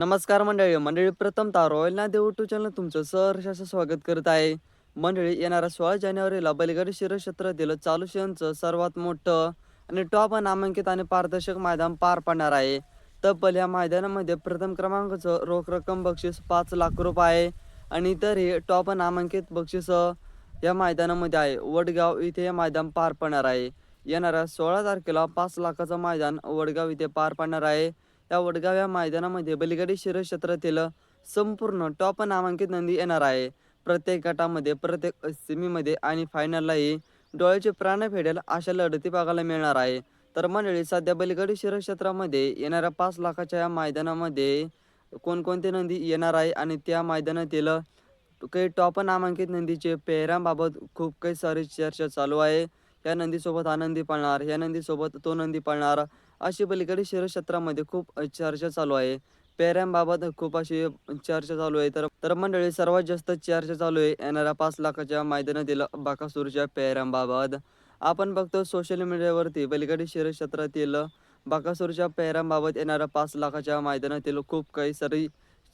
नमस्कार मंडळी मंडळी प्रथमतः रॉयल ना देव टू चॅनल तुमचं सहर्ष असं स्वागत करत आहे. मंडळी येणाऱ्या सोळा जानेवारीला बलगाडी शिरक्षेत्रातील चालू शहरांचं सर्वात मोठं आणि टॉप नामांकित आणि पारदर्शक मैदान पार पडणार आहे. तब्बल या मैदानामध्ये प्रथम क्रमांकाचं रोख रक्कम बक्षीस पाच लाख रुपये आहे आणि इतरही टॉप नामांकित बक्षीस या मैदानामध्ये आहे. वडगाव इथे हे मैदान पार पडणार आहे. येणाऱ्या सोळा तारखेला पाच लाखाचं मैदान वडगाव इथे पार पडणार आहे. या वडगाव या मैदानामध्ये बैलगाडी शिरस क्षेत्रातील संपूर्ण टॉप नामांकित नंदी येणार आहे. प्रत्येक गटामध्ये प्रत्येक सेमीमध्ये आणि फायनललाही डोळ्याचे प्राण फेडेल अशा लढती बघायला मिळणार आहे. तर मंडळी सध्या बलिगडी शिरस क्षेत्रामध्ये येणाऱ्या पाच लाखाच्या या मैदानामध्ये कोणकोणते नंदी येणार आहे आणि त्या मैदानातील काही टॉप नामांकित नंदीचे पेहऱ्यांबाबत खूप काही सारी चर्चा चालू आहे. या नंदीसोबत आनंदी पळणार या नंदीसोबत तो नंदी पळणार. अशी पलीकडे क्षेत्रामध्ये खूप चर्चा चालू आहे. पेहऱ्यांबाबत खूप अशी चर्चा चालू आहे. तर तर मंडळी सर्वात जास्त चर्चा चालू आहे येणाऱ्या पाच लाखाच्या मैदानातील बाकासूरच्या पेऱ्यांबाबत. आपण बघतो सोशल मीडियावरती पलीकडे शहर क्षेत्रातील बाकासूरच्या पेहऱ्यांबाबत येणाऱ्या पाच लाखाच्या मैदानातील खूप काही सारी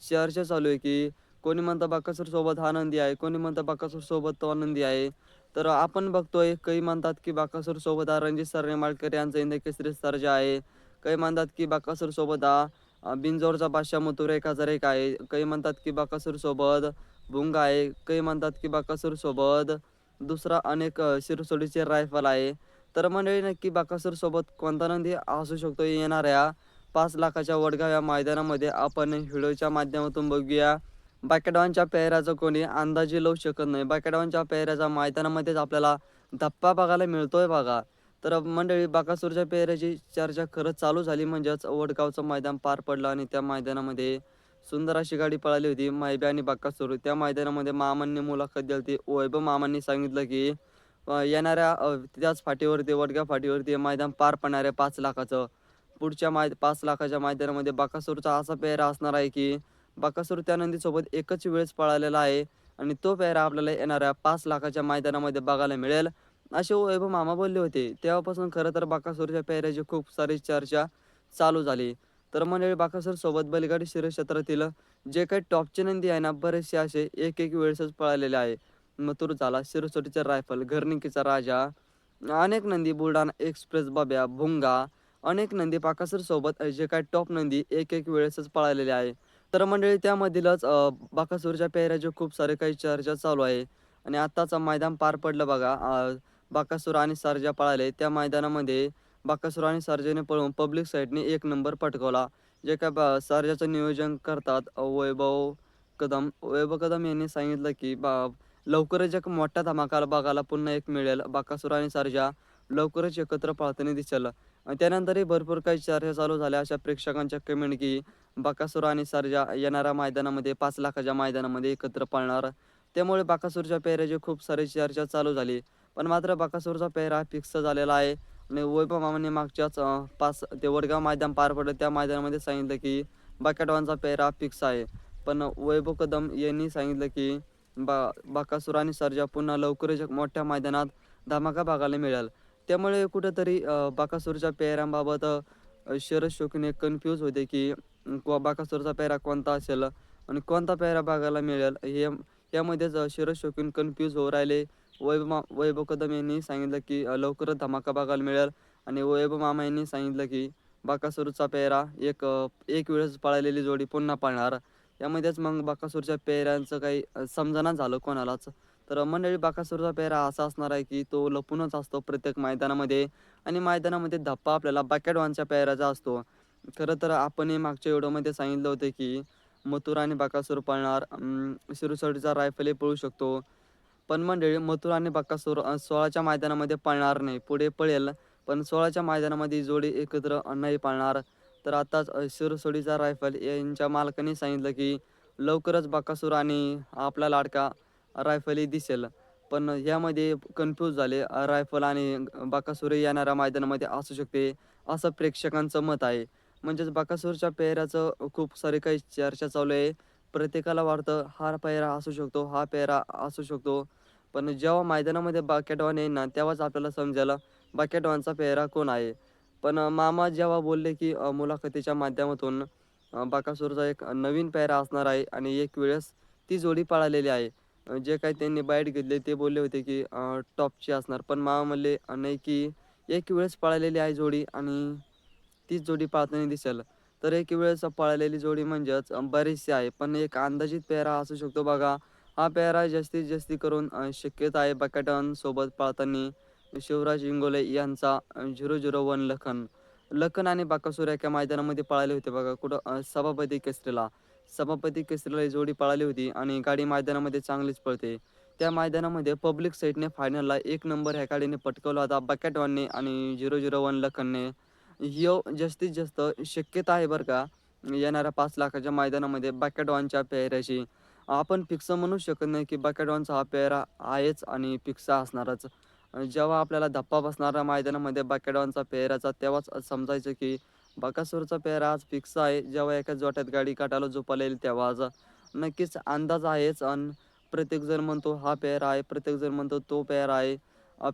चर्चा चालू आहे की कोणी म्हणतं बाकासूर सोबत हा आहे कोणी म्हणतं बाकासूर सोबत तो आनंदी आहे. तर आपण बघतोय काही म्हणतात की बाकासूर सोबत हा रणजित सरने माळकर यांचा इंद केसरी सर्जा आहे काही म्हणतात की बाकासूर सोबत हा बिंजोरचा बादशाह मथुर एक हजार एक आहे काही म्हणतात की बाकासूर सोबत भुंगा आहे काही म्हणतात की बाकासूर सोबत दुसरा अनेक शिरसोडीचे रायफल आहे. तर मंडळी नक्की बाकासूर सोबत कोणता नंदी असू शकतो येणाऱ्या पाच लाखाच्या वडगाव या मैदानामध्ये आपण व्हिडिओच्या माध्यमातून बघूया. बाकेडॉनच्या पेहऱ्याचा कोणी अंदाजे लावू शकत नाही. बाकेडॉनच्या पेहऱ्याचा मैदानामध्येच आपल्याला धप्पा बघायला मिळतोय बघा. तर मंडळी बाकासूरच्या पेहऱ्याची चर्चा खरंच चालू झाली. म्हणजेच वडगावचं मैदान पार पडलं आणि त्या मैदानामध्ये सुंदर अशी गाडी पळाली होती मायबी आणि बाकासूर. त्या मैदानामध्ये मामांनी मुलाखत दिली. होती वैभव मामांनी सांगितलं की येणाऱ्या त्याच फाटीवरती वडगाव फाटीवरती मैदान पार पडणार आहे पाच लाखाचं. पुढच्या माय पाच लाखाच्या मैदानामध्ये बाकासूरचा असा पेहरा असणार आहे की बाकासूर त्या नंदीसोबत एकच वेळेस पळालेला आहे आणि तो पेहरा आपल्याला येणाऱ्या पाच लाखाच्या मैदानामध्ये बघायला मिळेल. असे वैभव मामा बोलले होते. तेव्हापासून खरं तर बाकासूरच्या पेहऱ्याची खूप सारी चर्चा चालू झाली. तर मंडळी बाकासूर सोबत बैलगाडी क्षेत्रातील जे काही टॉपचे नंदी आहे ना बरेचसे असे एक एक वेळेसच पळालेले आहे. मथुर झाला शिरसोटीचा रायफल घरनिकीचा राजा अनेक नंदी बुलढाणा एक्सप्रेस बाब्या भुंगा अनेक नंदी पाकासर सोबत जे काही टॉप नंदी एक एक वेळेसच पळालेले आहे. तर मंडळी त्यामधीलच बाकासूरच्या पेहऱ्याचे खूप सारे काही चर्चा चालू आहे. आणि आत्ताचं मैदान पार पडलं बघा बाकासूर आणि सर्जा पळाले. त्या मैदानामध्ये बाकासूर आणि सर्जाने पळून पब्लिक साईडने एक नंबर पटकवला. जे काय बा सर्जाचं नियोजन करतात वैभव कदम. वैभव कदम यांनी सांगितलं की बा लवकरच एक मोठ्या धमाकाला बघायला पुन्हा एक मिळेल. बाकासूर आणि सर्जा लवकरच एकत्र पळताना दिसेल. त्यानंतरही भरपूर काही चर्चा चालू झाल्या. अशा प्रेक्षकांच्या कमेंट की बाकासूर आणि सर्जा येणाऱ्या मैदानामध्ये पाच लाखाच्या मैदानामध्ये एकत्र पळणार. त्यामुळे बाकासूरच्या पेहऱ्याची खूप सारी चर्चा चालू झाली. पण मात्र बाकासूरचा पेहरा फिक्स झालेला आहे. आणि वैभव मामाने मागच्याच पाच ते वडगाव मैदान पार पडलं. त्या मैदानामध्ये सांगितलं की बाकाटवांचा पेहरा फिक्स आहे. पण वैभव कदम यांनी सांगितलं की बा बाकासूर आणि सरजा पुन्हा लवकरच मोठ्या मैदानात धमाका बघायला मिळेल. त्यामुळे कुठंतरी बाकासूरच्या पेहऱ्यांबाबत शरद शोकीने कन्फ्यूज होते की बाकासूरचा पेहरा कोणता असेल आणि कोणता पेहरा बघायला मिळेल? हे यामध्येच शरद शोकीन कन्फ्यूज होऊ राहिले. वैभव वैभव कदम यांनी सांगितलं की लवकरच धमाका बघायला मिळेल. आणि वैभव मामा यांनी सांगितलं की बाकासूरचा पेहरा एक एक वेळेस पळालेली जोडी पुन्हा पाळणार. यामध्येच मग बाकासूरच्या पेहऱ्यांचं काही समजणा झालं कोणालाच. तर मंडळी बाकासूरचा पेहरा असा असणार आहे की तो लपूनच असतो प्रत्येक मैदानामध्ये आणि मैदानामध्ये धप्पा आपल्याला बाकेडवानच्या पेहऱ्याचा असतो. खरं तर आपण मागच्या व्हिडिओमध्ये सांगितलं होतं की मथुर आणि बाकासूर पळणार शिरुसडीचा रायफलही पळू शकतो. पण मंडळी मथुर आणि बाकासूर सोळाच्या मैदानामध्ये पळणार नाही पुढे पळेल पण सोळाच्या मैदानामध्ये जोडी एकत्र नाही पाळणार. तर आताच शिरसोडीचा रायफल यांच्या मालकाने सांगितलं की लवकरच बाकासूर आणि आपला लाडका रायफलही दिसेल. पण यामध्ये कन्फ्यूज झाले. रायफल आणि बाकासूर येणाऱ्या मैदानामध्ये असू शकते असं प्रेक्षकांचं मत आहे. म्हणजेच बाकासूरच्या पेहऱ्याचं खूप सारे काही चर्चा चालू आहे. प्रत्येकाला वाटतं हा पेहरा असू शकतो हा पेहरा असू शकतो. पण जेव्हा मैदानामध्ये बाकेटवान येईल ना तेव्हाच आपल्याला समजेल बाकेटवानचा पेहरा कोण आहे. पण मामा जेव्हा बोलले की मुलाखतीच्या माध्यमातून बाकासूरचा एक नवीन पेहरा असणार आहे आणि एक वेळेस ती जोडी पळालेली आहे. जे काही त्यांनी बाईट घेतले ते बोलले होते की टॉपची असणार. पण मामा म्हणले नाही की एक वेळेस पळालेली आहे जोडी आणि तीच जोडी पाळताना दिसेल. तर एक वेळेस पळालेली जोडी म्हणजेच बरीचशी आहे. पण एक अंदाजित पेहरा असू शकतो बघा. हा पेहरा जास्तीत जास्त करून शक्यता आहे बकॅटन सोबत पाळताना. शिवराज इंगोले यांचा zero zero one Lakhan. Lakhan आणि बाकासूर एका मैदानामध्ये पळाले होते बघा. कुठं सभापती केसरीला. सभापती केसरीला जोडी पळाली होती आणि गाडी मैदानामध्ये चांगलीच पळते. त्या मैदानामध्ये पब्लिक साईडने फायनलला एक नंबर ह्या गाडीने पटकवला होता बकॅटवानने आणि झिरो झिरो वन लखनने. यो जास्तीत जास्त शक्यता आहे बरं का येणाऱ्या पाच लाखाच्या मैदानामध्ये बकॅटवानच्या पेहऱ्याची आपण फिक्स म्हणू शकत नाही की बकॅटवानचा हा पेहरा आहेच आणि फिक्स असणारच. जेव्हा आपल्याला धप्पा बसणाऱ्या मैदानामध्ये बकॅटवानचा पेहऱ्याचा तेव्हाच समजायचं की बकासूरचा पेहरा आज फिक्स आहे. जेव्हा एका जोट्यात गाडी काटायला झोपाला येईल तेव्हा आज नक्कीच अंदाज आहेच. आणि प्रत्येकजण म्हणतो हा पेहरा आहे. प्रत्येकजण म्हणतो तो पेहरा आहे.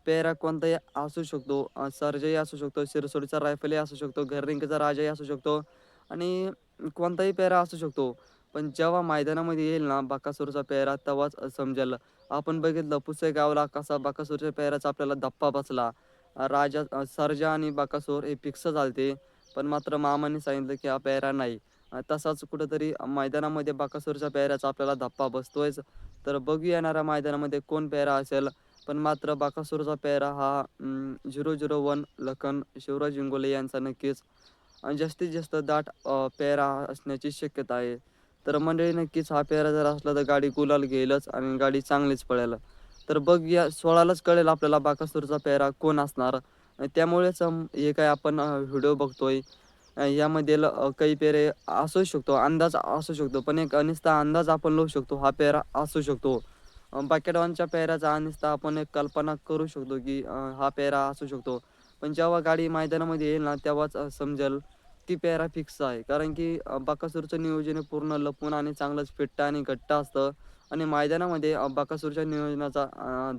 पेहरा कोणताही असू शकतो. सरजही असू शकतो शिरसोडीचा रायफलही असू शकतो घररिंगचा राजाही असू शकतो आणि कोणताही पेहरा असू शकतो. पण जेव्हा मैदानामध्ये येईल ना बकासूरचा पेहरा तेव्हाच समजेल. आपण बघितलं पुसे गावला कसा बकासूरच्या पेहराचा आपल्याला धप्पा बसला. राजा सरजा आणि बकासूर हे फिक्स झालते. पण मात्र मामाने सांगितलं की हा पेहरा नाही. तसाच कुठंतरी मैदानामध्ये बकासूरच्या पेहऱ्याचा आपल्याला धप्पा बसतोयच. तर बघू येणाऱ्या मैदानामध्ये कोण पेहरा असेल. पण मात्र बाकासूरचा पेहरा हा zero zero one Lakhan Shivraj Ingole यांचा नक्कीच. जास्तीत जास्त दाट पेहरा असण्याची शक्यता आहे. तर मंडळी नक्कीच हा पेहरा जर असला तर गाडी गुलाल घेईलच आणि गाडी चांगलीच पळेल. तर बघ या सोळालाच कळेल आपल्याला बाकासूरचा पेहरा कोण असणार. त्यामुळेच हे काय आपण व्हिडिओ बघतोय. यामध्ये काही पेरे असू शकतो अंदाज असू शकतो पण एक अनिस्ता अंदाज आपण लावू शकतो हा पेरा असू शकतो. अ, बाकेटवानच्या पेहऱ्याचा अनिस्ता आपण एक कल्पना करू शकतो की हा पेरा असू शकतो. पण जेव्हा गाडी मैदानामध्ये येईल ना तेव्हाच समजेल की पेरा फिक्स आहे. कारण की बाकासूरचं नियोजन हे पूर्ण लपून आणि चांगलंच फिट्ट आणि घट्ट असतं. आणि मैदानामध्ये बाकासूरच्या नियोजनाचा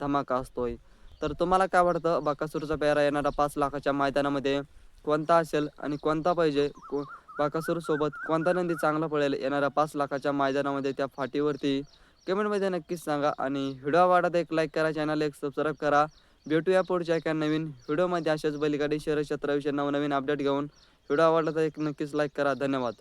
धमाका असतोय. तर तुम्हाला काय वाटतं? बाकासूरचा पेहरा येणारा पाच लाखाच्या मैदानामध्ये कोणता असेल आणि कोणता पाहिजे? को बाकासूर सोबत कोणता नंदी चांगला पळेल? येणाऱ्या पाच लाखाच्या मैदानामध्ये त्या फाटीवरती कमेंटमध्ये नक्कीच सांगा. आणि व्हिडिओ आवडत एक लाईक करा चॅनल एक सबस्क्राईब करा. भेटूया पुढच्या एका नवीन व्हिडिओमध्ये. अशाच बैलगाडी शहर क्षेत्राविषयी नवनवीन अपडेट घेऊन. व्हिडिओ आवडला तर एक नक्कीच लाईक करा. धन्यवाद.